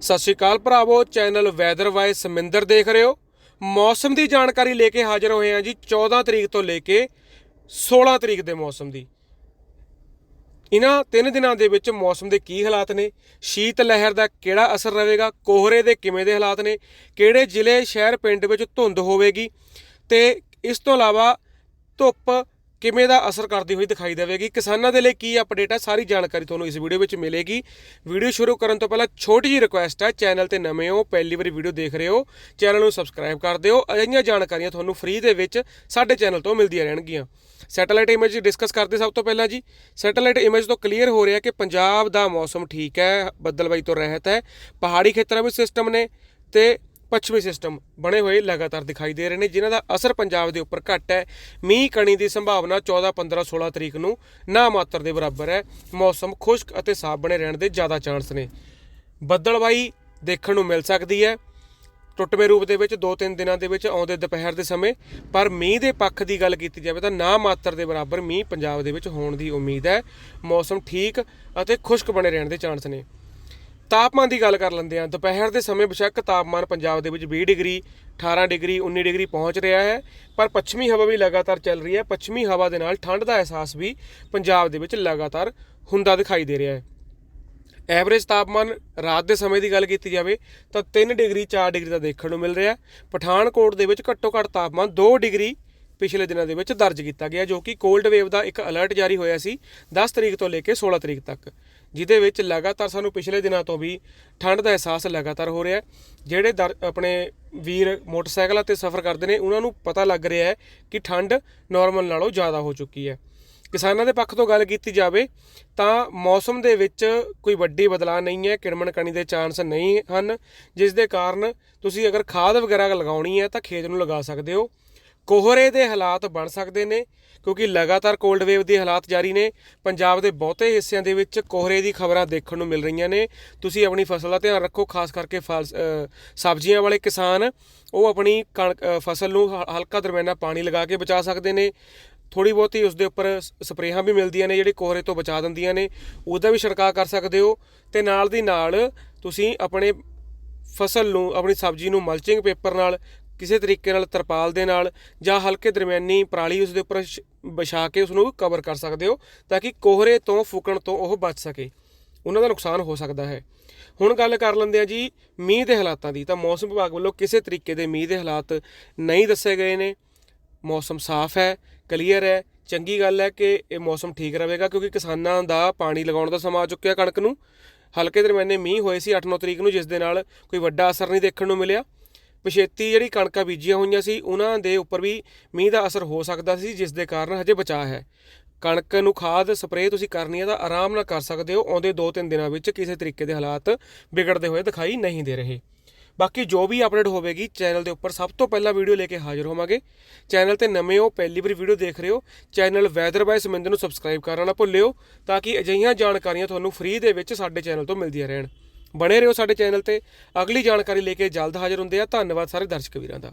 ਸਤਿ ਸ਼੍ਰੀ ਅਕਾਲ ਭਰਾਵੋ, channel weather wise Saminder ਦੇਖ ਰਹੇ ਹੋ। ਮੌਸਮ ਦੀ ਜਾਣਕਾਰੀ ਲੈ ਕੇ ਹਾਜ਼ਰ ਹੋਏ ਹਾਂ ਜੀ 14 ਤਰੀਕ ਤੋਂ ਲੈ ਕੇ 16 ਤਰੀਕ ਦੇ ਮੌਸਮ ਦੀ। ਇਹਨਾਂ ਤਿੰਨ ਦਿਨਾਂ ਦੇ ਵਿੱਚ ਮੌਸਮ ਦੇ ਕੀ ਹਾਲਾਤ ਨੇ, ਸ਼ੀਤ ਲਹਿਰ ਦਾ ਕਿਹੜਾ ਅਸਰ ਰਹੇਗਾ, ਕੋਹਰੇ ਦੇ ਕਿਵੇਂ ਦੇ ਹਾਲਾਤ ਨੇ, ਕਿਹੜੇ ਜ਼ਿਲ੍ਹੇ ਸ਼ਹਿਰ ਪਿੰਡ ਵਿੱਚ ਧੁੰਦ ਹੋਵੇਗੀ ਤੇ ਇਸ ਤੋਂ ਇਲਾਵਾ ਧੁੱਪ ਕਿਵੇਂ ਦਾ ਅਸਰ ਕਰਦੀ ਹੋਈ ਦਿਖਾਈ ਦੇਵੇਗੀ? ਕਿਸਾਨਾਂ ਦੇ ਲਈ ਕੀ ਅਪਡੇਟ ਹੈ? ਸਾਰੀ ਜਾਣਕਾਰੀ ਤੁਹਾਨੂੰ ਇਸ ਵੀਡੀਓ ਵਿੱਚ ਮਿਲੇਗੀ। ਵੀਡੀਓ ਸ਼ੁਰੂ ਕਰਨ ਤੋਂ ਪਹਿਲਾਂ ਛੋਟੀ ਜਿਹੀ ਰਿਕੁਐਸਟ ਹੈ ਚੈਨਲ ਤੇ ਨਵੇਂ ਹੋ, ਪਹਿਲੀ ਵਾਰੀ ਵੀਡੀਓ ਦੇਖ ਰਹੇ ਹੋ ਚੈਨਲ ਨੂੰ ਸਬਸਕ੍ਰਾਈਬ ਕਰ ਦਿਓ। ਅਜਿਹੀਆਂ ਜਾਣਕਾਰੀਆਂ ਤੁਹਾਨੂੰ ਫ੍ਰੀ ਦੇ ਵਿੱਚ ਸਾਡੇ ਚੈਨਲ ਤੋਂ ਮਿਲਦੀਆਂ ਰਹਿਣਗੀਆਂ। ਸੈਟੇਲਾਈਟ ਇਮੇਜ ਡਿਸਕਸ ਕਰਦੇ ਸਭ ਤੋਂ ਪਹਿਲਾਂ ਜੀ। ਸੈਟੇਲਾਈਟ ਇਮੇਜ ਤੋਂ ਕਲੀਅਰ ਹੋ ਰਿਹਾ ਕਿ ਪੰਜਾਬ ਦਾ ਮੌਸਮ ਠੀਕ ਹੈ, ਬੱਦਲਬਾਈ ਤੋਂ ਰਹਿਤ ਹੈ। ਪਹਾੜੀ ਖੇਤਰਾਂ ਵਿੱਚ ਸਿਸਟਮ ਨੇ ਤੇ ਪੱਛਮੀ ਸਿਸਟਮ ਬਣੇ ਹੋਏ ਲਗਾਤਾਰ ਦਿਖਾਈ ਦੇ ਰਹੇ ਨੇ, ਜਿਨ੍ਹਾਂ ਦਾ ਅਸਰ ਪੰਜਾਬ ਦੇ ਉੱਪਰ ਘੱਟ ਹੈ। ਮੀਂਹ, ਕਣੀ ਦੀ ਸੰਭਾਵਨਾ 14 15 16 ਤਰੀਕ ਨੂੰ ਨਾ ਮਾਤਰ ਦੇ ਬਰਾਬਰ ਹੈ। ਮੌਸਮ ਖੁਸ਼ਕ ਅਤੇ ਸਾਫ਼ ਬਣੇ ਰਹਿਣ ਦੇ ਜ਼ਿਆਦਾ ਚਾਂਸ ਨੇ। ਬੱਦਲਬਾਈ ਦੇਖਣ ਨੂੰ ਮਿਲ ਸਕਦੀ ਹੈ। ਟੁੱਟਵੇਂ ਰੂਪ ਦੇ ਵਿੱਚ 2-3 ਦਿਨਾਂ ਦੇ ਵਿੱਚ ਆਉਂਦੇ ਦੁਪਹਿਰ ਦੇ ਸਮੇਂ, ਪਰ ਮੀਂਹ ਦੇ ਪੱਖ ਦੀ ਗੱਲ ਕੀਤੀ ਜਾਵੇ ਤਾਂ ਨਾ ਮਾਤਰ ਦੇ ਬਰਾਬਰ ਮੀਂਹ ਪੰਜਾਬ ਦੇ ਵਿੱਚ ਹੋਣ ਦੀ ਉਮੀਦ ਹੈ। ਮੌਸਮ ਠੀਕ ਅਤੇ ਖੁਸ਼ਕ ਬਣੇ ਰਹਿਣ ਦੇ ਚਾਂਸ ਨੇ। ਤਾਪਮਾਨ ਦੀ ਗੱਲ ਕਰ ਲੈਂਦੇ ਹਾਂ। ਦੁਪਹਿਰ ਦੇ ਸਮੇਂ ਬੇਸ਼ੱਕ ਤਾਪਮਾਨ ਪੰਜਾਬ ਦੇ ਵਿੱਚ 20 ਡਿਗਰੀ 18 ਡਿਗਰੀ 19 ਡਿਗਰੀ ਪਹੁੰਚ ਰਿਹਾ ਹੈ, ਪਰ ਪੱਛਮੀ ਹਵਾ ਵੀ ਲਗਾਤਾਰ ਚੱਲ ਰਹੀ ਹੈ। ਪੱਛਮੀ ਹਵਾ ਦੇ ਨਾਲ ਠੰਡ ਦਾ ਅਹਿਸਾਸ ਵੀ ਪੰਜਾਬ ਦੇ ਵਿੱਚ ਲਗਾਤਾਰ ਹੁੰਦਾ ਦਿਖਾਈ ਦੇ ਰਿਹਾ ਹੈ। ਐਵਰੇਜ ਤਾਪਮਾਨ ਰਾਤ ਦੇ ਸਮੇਂ ਦੀ ਗੱਲ ਕੀਤੀ ਜਾਵੇ ਤਾਂ 3 ਡਿਗਰੀ 4 ਡਿਗਰੀ ਦਾ ਦੇਖਣ ਨੂੰ ਮਿਲ ਰਿਹਾ ਪਠਾਨਕੋਟ ਦੇ ਵਿੱਚ ਘੱਟੋ ਘੱਟ ਤਾਪਮਾਨ 2 ਡਿਗਰੀ ਪਿਛਲੇ ਦਿਨਾਂ ਦੇ ਵਿੱਚ ਦਰਜ ਕੀਤਾ ਗਿਆ, ਜੋ ਕਿ ਕੋਲਡ ਵੇਵ ਦਾ ਇੱਕ ਅਲਰਟ ਜਾਰੀ ਹੋਇਆ ਸੀ 10 ਤਰੀਕ ਤੋਂ ਲੈ ਕੇ 16 ਤਰੀਕ ਤੱਕ। ਜਿਹਦੇ ਵਿੱਚ ਲਗਾਤਾਰ ਸਾਨੂੰ ਪਿਛਲੇ ਦਿਨਾਂ ਤੋਂ ਵੀ ਠੰਡ ਦਾ ਅਹਿਸਾਸ ਲਗਾਤਾਰ ਹੋ ਰਿਹਾ ਹੈ। ਜਿਹੜੇ ਦਰ- ਆਪਣੇ ਵੀਰ ਮੋਟਰਸਾਈਕਲਾਂ ਤੇ ਸਫ਼ਰ ਕਰਦੇ ਨੇ, ਉਹਨਾਂ ਨੂੰ ਪਤਾ ਲੱਗ ਰਿਹਾ ਹੈ ਕਿ ਠੰਡ ਨਾਰਮਲ ਨਾਲੋਂ ਜ਼ਿਆਦਾ ਹੋ ਚੁੱਕੀ ਹੈ। ਕਿਸਾਨਾਂ ਦੇ ਪੱਖ ਤੋਂ ਗੱਲ ਕੀਤੀ ਜਾਵੇ ਤਾਂ ਮੌਸਮ ਦੇ ਵਿੱਚ ਕੋਈ ਵੱਡੀ ਬਦਲਾਅ ਨਹੀਂ ਹੈ ਕਿਰਮਣ ਕਣੀ ਦੇ ਚਾਂਸ ਨਹੀਂ ਹਨ। ਜਿਸ ਦੇ ਕਾਰਨ ਤੁਸੀਂ ਅਗਰ ਖਾਦ ਵਗੈਰਾ ਲਗਾਉਣੀ ਹੈ ਤਾਂ ਖੇਤ ਨੂੰ ਲਗਾ ਸਕਦੇ ਹੋ। ਕੋਹਰੇ ਦੇ ਹਾਲਾਤ ਬਣ ਸਕਦੇ ਨੇ, ਕਿਉਂਕਿ ਲਗਾਤਾਰ ਕੋਲਡ ਵੇਵ ਦੇ ਹਾਲਾਤ ਜਾਰੀ ਨੇ। ਪੰਜਾਬ ਦੇ ਬਹੁਤੇ ਹਿੱਸਿਆਂ ਦੇ ਵਿੱਚ ਕੋਹਰੇ ਦੀ ਖਬਰਾਂ ਦੇਖਣ ਨੂੰ ਮਿਲ ਰਹੀਆਂ ਨੇ। ਤੁਸੀਂ ਆਪਣੀ ਫਸਲ ਦਾ ਧਿਆਨ ਰੱਖੋ, ਖਾਸ ਕਰਕੇ ਫਲ ਸਬਜ਼ੀਆਂ ਵਾਲੇ ਕਿਸਾਨ। ਉਹ ਆਪਣੀ ਕਣਕ ਫਸਲ ਨੂੰ ਹ- ਹਲਕਾ ਦਰਮਿਆਨਾ ਪਾਣੀ ਲਗਾ ਕੇ ਬਚਾ ਸਕਦੇ ਨੇ। ਥੋੜੀ ਬਹੁਤੀ ਉਸ ਦੇ ਉੱਪਰ ਸਪਰੇਹਾਂ ਵੀ ਮਿਲਦੀਆਂ ਨੇ, ਜਿਹੜੀ ਕੋਹਰੇ ਤੋਂ ਬਚਾ ਦਿੰਦੀਆਂ ਨੇ। ਉਹਦਾ ਵੀ ਛਿੜਕਾਅ ਕਰ ਸਕਦੇ ਹੋ। ਤੇ ਨਾਲ ਦੀ ਨਾਲ ਤੁਸੀਂ ਆਪਣੇ ਫਸਲ ਨੂੰ, ਆਪਣੀ ਸਬਜ਼ੀ ਨੂੰ ਮਲਚਿੰਗ ਪੇਪਰ ਨਾਲ ਕਿਸੇ ਤਰੀਕੇ ਨਾਲ ਤਰਪਾਲ ਦੇ ਨਾਲ ਜਾਂ ਹਲਕੇ ਦਰਮਿਆਨੀ ਪਰਾਲੀ ਉਸ ਦੇ ਉੱਪਰ ਵਿਛਾ ਕੇ ਉਸ ਨੂੰ ਕਵਰ ਕਰ ਸਕਦੇ ਹੋ ਤਾਂ ਕਿ ਕੋਹਰੇ ਤੋਂ ਫੁਕਣ ਤੋਂ ਉਹ ਬਚ ਸਕੇ। ਉਹਨਾਂ ਦਾ ਨੁਕਸਾਨ ਹੋ ਸਕਦਾ ਹੈ। ਹੁਣ ਗੱਲ ਕਰ ਲੈਂਦੇ ਆ ਜੀ ਮੀਂਹ ਦੇ ਹਾਲਾਤਾਂ ਦੀ। ਤਾਂ ਮੌਸਮ ਵਿਭਾਗ ਵੱਲੋਂ ਕਿਸੇ ਤਰੀਕੇ ਦੇ ਮੀਂਹ ਦੇ ਹਾਲਾਤ ਨਹੀਂ ਦੱਸੇ ਗਏ ਨੇ। ਮੌਸਮ ਸਾਫ਼ ਹੈ, ਕਲੀਅਰ ਹੈ। ਚੰਗੀ ਗੱਲ ਹੈ ਕਿ ਇਹ ਮੌਸਮ ਠੀਕ ਰਹੇਗਾ ਕਿਉਂਕਿ ਕਿਸਾਨਾਂ ਦਾ ਪਾਣੀ ਲਗਾਉਣ ਦਾ ਸਮਾਂ ਆ ਚੁੱਕਿਆ ਕਣਕ ਨੂੰ। ਹਲਕੇ ਦਰਮਿਆਨੇ ਮੀਂਹ ਹੋਏ ਸੀ 8-9 ਤਰੀਕ ਨੂੰ, ਜਿਸ ਦੇ ਨਾਲ ਕੋਈ ਵੱਡਾ ਅਸਰ ਨਹੀਂ ਦੇਖਣ ਨੂੰ ਮਿਲਿਆ। ਪਛੇਤੀ ਜਿਹੜੀ ਕਣਕਾਂ ਬੀਜੀਆਂ ਹੋਈਆਂ ਸੀ, ਉਹਨਾਂ ਦੇ ਉੱਪਰ ਵੀ ਮੀਂਹ ਦਾ ਅਸਰ ਹੋ ਸਕਦਾ ਸੀ, ਜਿਸ ਦੇ ਕਾਰਨ ਹਜੇ ਬਚਾਅ ਹੈ। ਕਣਕ ਨੂੰ ਖਾਦ ਸਪਰੇਅ ਤੁਸੀਂ ਕਰਨੀ ਹੈ ਤਾਂ ਆਰਾਮ ਨਾਲ ਕਰ ਸਕਦੇ ਹੋ, ਆਉਂਦੇ 2-3 ਦਿਨਾਂ ਵਿੱਚ ਕਿਸੇ ਤਰੀਕੇ ਦੇ ਹਾਲਾਤ ਵਿਗੜਦੇ ਹੋਏ ਦਿਖਾਈ ਨਹੀਂ ਦੇ ਰਹੇ। ਬਾਕੀ ਜੋ ਵੀ ਅਪਡੇਟ ਹੋਵੇਗੀ, ਚੈਨਲ ਦੇ ਉੱਪਰ ਸਭ ਤੋਂ ਪਹਿਲਾਂ ਵੀਡੀਓ ਲੈ ਕੇ ਹਾਜ਼ਰ ਹੋਵਾਂਗੇ। ਚੈਨਲ ਤੇ ਨਵੇਂ ਹੋ, ਪਹਿਲੀ ਵਾਰੀ ਵੀਡੀਓ ਦੇਖ ਰਹੇ ਹੋ, ਚੈਨਲ ਵੈਦਰ ਬਾਈ ਸਮਿੰਦਰ ਨੂੰ ਸਬਸਕ੍ਰਾਈਬ ਕਰਨਾ ਨਾ ਭੁੱਲਿਓ ਤਾਂ ਕਿ ਅਜਿਹੀਆਂ ਜਾਣਕਾਰੀਆਂ ਤੁਹਾਨੂੰ ਫ੍ਰੀ ਦੇ ਵਿੱਚ ਸਾਡੇ ਚੈਨਲ ਤੋਂ ਮਿਲਦੀਆਂ ਰਹਿਣ। ਬਣੇ ਰਹੋ ਸਾਡੇ ਚੈਨਲ ਤੇ। ਅਗਲੀ ਜਾਣਕਾਰੀ ਲੈ ਕੇ ਜਲਦ ਹਾਜ਼ਰ ਹੁੰਦੇ ਆ। ਧੰਨਵਾਦ ਸਾਰੇ ਦਰਸ਼ਕ ਵੀਰਾਂ ਦਾ।